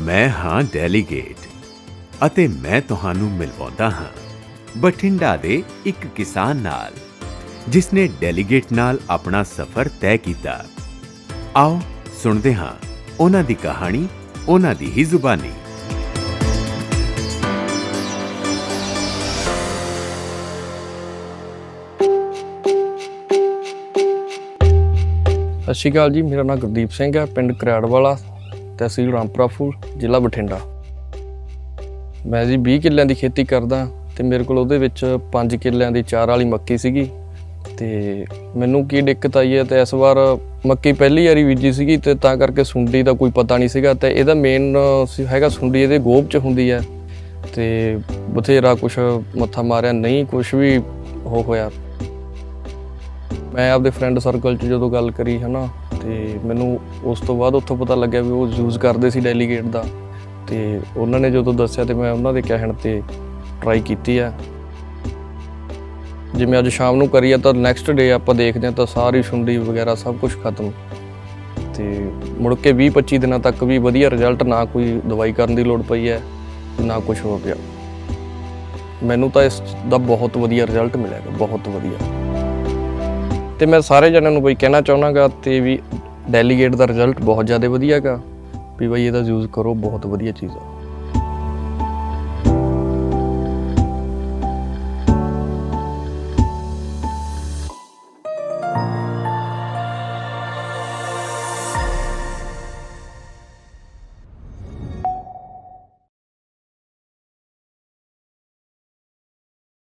ਮੈਂ ਹਾਂ ਡੈਲੀਗੇਟ ਅਤੇ ਮੈਂ ਤੁਹਾਨੂੰ ਮਿਲਵਾਉਂਦਾ ਹਾਂ। ਬਠਿੰਡਾ ਦੇ ਇੱਕ ਕਿਸਾਨ ਨਾਲ ਜਿਸ ਨੇ ਡੈਲੀਗੇਟ ਨਾਲ ਆਪਣਾ ਸਫ਼ਰ ਤੈਅ ਕੀਤਾ। ਆਓ ਸੁਣਦੇ ਹਾਂ ਉਹਨਾਂ ਦੀ ਕਹਾਣੀ, ਉਹਨਾਂ ਦੀ ਹੀ ਜ਼ੁਬਾਨੀ। ਸਤਿ ਸ਼੍ਰੀ ਅਕਾਲ ਜੀ, ਮੇਰਾ ਨਾਮ ਗੁਰਦੀਪ ਸਿੰਘ ਹੈ, ਪਿੰਡ ਕਰਿਆੜ ਵਾਲਾ। ਤਹਿਸੀਲ ਰਾਮਪੁਰਾ ਫੂਲ ਜ਼ਿਲ੍ਹਾ ਬਠਿੰਡਾ। ਮੈਂ ਜੀ 20 ਕਿੱਲਿਆਂ ਦੀ ਖੇਤੀ ਕਰਦਾ, ਤੇ ਮੇਰੇ ਕੋਲ ਉਹਦੇ ਵਿੱਚ 5 ਕਿੱਲਿਆਂ ਦੀ ਚਾਰ ਵਾਲੀ ਮੱਕੀ ਸੀਗੀ। ਤੇ ਮੈਨੂੰ ਕੀ ਦਿੱਕਤ ਆਈ ਹੈ ਤੇ ਇਸ ਵਾਰ ਮੱਕੀ ਪਹਿਲੀ ਵਾਰੀ ਬੀਜੀ ਸੀਗੀ ਤੇ ਤਾਂ ਕਰਕੇ ਸੁੰਡੀ ਦਾ ਕੋਈ ਪਤਾ ਨਹੀਂ ਸੀਗਾ ਤੇ ਇਹਦਾ ਮੇਨ ਹੈਗਾ ਸੁੰਡੀ, ਇਹਦੇ ਗੋਭ 'ਚ ਹੁੰਦੀ ਹੈ। ਤੇ ਬਥੇਰਾ ਕੁਛ ਮੱਥਾ ਮਾਰਿਆ, ਨਹੀਂ ਕੁਛ ਵੀ ਉਹ ਹੋਇਆ। ਮੈਂ ਆਪਦੇ ਫਰੈਂਡ ਸਰਕਲ 'ਚ ਜਦੋਂ ਗੱਲ ਕਰੀ ਹਨਾ ਤੇ ਮੈਨੂੰ ਉਸ ਤੋਂ ਬਾਅਦ ਉੱਥੋਂ ਪਤਾ ਲੱਗਿਆ ਵੀ ਉਹ ਯੂਜ਼ ਕਰਦੇ ਸੀ ਡੈਲੀਗੇਟ ਦਾ। ਤੇ ਉਹਨਾਂ ਨੇ ਜਦੋਂ ਦੱਸਿਆ ਤੇ ਮੈਂ ਉਹਨਾਂ ਦੇ ਕਹਿਣ ਤੇ ਟਰਾਈ ਕੀਤੀ ਆ। ਜਿਵੇਂ ਅੱਜ ਸ਼ਾਮ ਨੂੰ ਕਰੀ ਆ ਤਾਂ ਨੈਕਸਟ ਡੇ ਆਪਾਂ ਦੇਖਦੇ ਆ ਤਾਂ ਸਾਰੀ ਸੁੰਡੀ ਵਗੈਰਾ ਸਭ ਕੁਝ ਖਤਮ। ਤੇ ਮੁੜ ਕੇ 20 25 ਦਿਨਾਂ ਤੱਕ ਵੀ ਵਧੀਆ ਰਿਜ਼ਲਟ ਨਾ ਕੋਈ ਦਵਾਈ ਕਰਨ ਦੀ ਲੋੜ ਪਈ ਹੈ, ਨਾ ਕੁਝ ਹੋ ਗਿਆ। ਮੈਨੂੰ ਤਾਂ ਇਸ ਦਾ ਬਹੁਤ ਵਧੀਆ ਰਿਜ਼ਲਟ ਮਿਲਿਆ, ਬਹੁਤ ਵਧੀਆ। ਤੇ ਮੈਂ ਸਾਰੇ ਜਣਿਆਂ ਨੂੰ ਬਈ ਕਹਿਣਾ ਚਾਹਣਾਗਾ ਤੇ ਵੀ ਡੈਲੀਗੇਟ ਦਾ ਰਿਜ਼ਲਟ ਬਹੁਤ ਜ਼ਿਆਦਾ ਵਧੀਆ ਹੈਗਾ। ਵੀ ਬਈ ਇਹਦਾ ਯੂਜ਼ ਕਰੋ, ਬਹੁਤ ਵਧੀਆ ਚੀਜ਼ ਆ।